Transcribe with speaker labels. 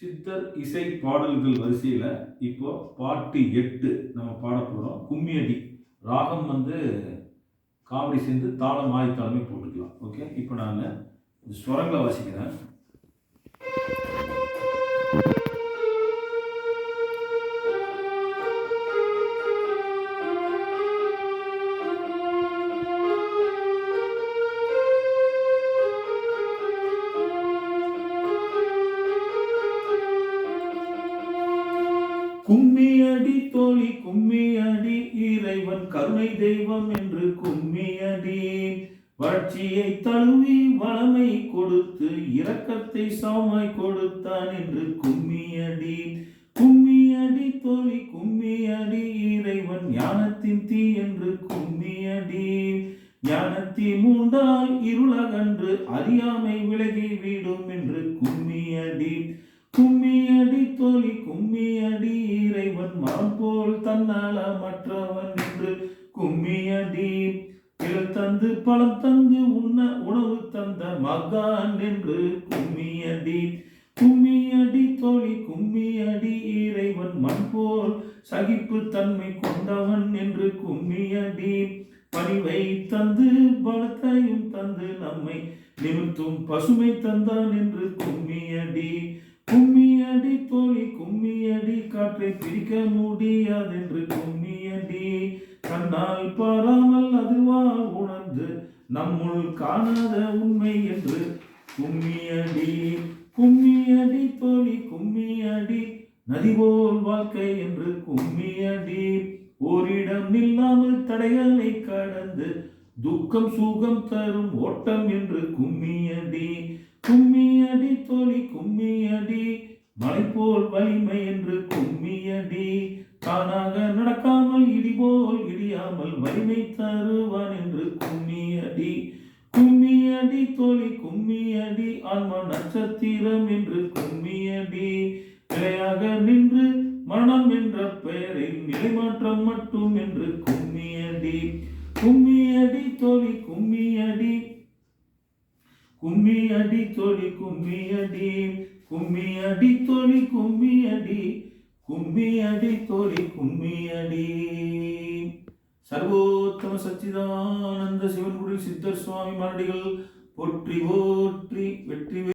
Speaker 1: சித்தர் இசை பாடல்கள் வரிசையில் இப்போ பாட்டு எட்டு நம்ம பாட போகிறோம் கும்மியடி. ராகம் வந்து காவடி சேர்ந்து தாளம் ஆதி போட்டுக்கலாம். ஓகே? இப்போ நான் ஸ்வரங்களை வாசிக்கிறேன். கும்மியடி தோழி கும்மியடி இறைவன் கருணை தெய்வம் என்று கும்மியடி வளர்ச்சியை தழுவி வளமை கொடுத்து இரக்கத்தை சாமாய் கொடுத்தான் என்று கும்மியடி கும்மியடி தோழி கும்மியடி இறைவன் ஞானத்தின் தீ என்று கும்மியடி ஞானத்தி மூண்டால் இருளகன்று அறியாமை விலகி விடும் என்று கும்மியடி கும்மியடி தோழி கும்மியடி அவன் மரம் போல் தன்னால மற்றவன் என்று கும்மியடி. தந்து பழம் தந்து உண்ண உணவு தந்த மகான் என்று கும்மியடி. கும்மியடி தோழி கும்மியடி இறைவன் மண் போல் சகிப்பு தன்மை கொண்டவன் என்று கும்மியடி. பணிவை தந்து பலத்தையும் தந்து நம்மை நிமித்தும் பசுமை தந்தான் என்று கும்மியடி. கும்மியடி தோழி கும்மி காற்றை பிரிக்க முடியாதென்று கும்மியடி கண்ணால் பாராமல் அதுவால் உணர்ந்து நம்முள் காணாத உண்மை என்று கும்மியடி கும்மியடி தோழி கும்மியடி நதி போல் வாழ்க்கை என்று கும்மியடி ஓரிடம் இல்லாமல் தடைகளை கடந்து துக்கம் சுகம் தரும் ஓட்டம் என்று கும்மியடி தானாக நடக்காமல் இடிபோல் இடியாமல் வலிமை தருவான் என்று கும்மியடி கும்மியடி தோழி கும்மியடி ஆன்மா நட்சத்திரம் என்று கும்மியடி நிலையாக நின்று மரணம் என்ற பெயரில் நிலைமாற்றம் மட்டும் என்று கும்மியடி கும்மியடி தோழி கும்மியடி கும்மி அடி தோழி கும்மி அடி கும்மி அடி தோழி கும்மி அடி தோழி கும்மியடி சர்வோத்தம சச்சிதானந்த சிவன் சிவன்குடி சித்தர் சுவாமி மரடிகள் போற்றி போற்றி வெற்றி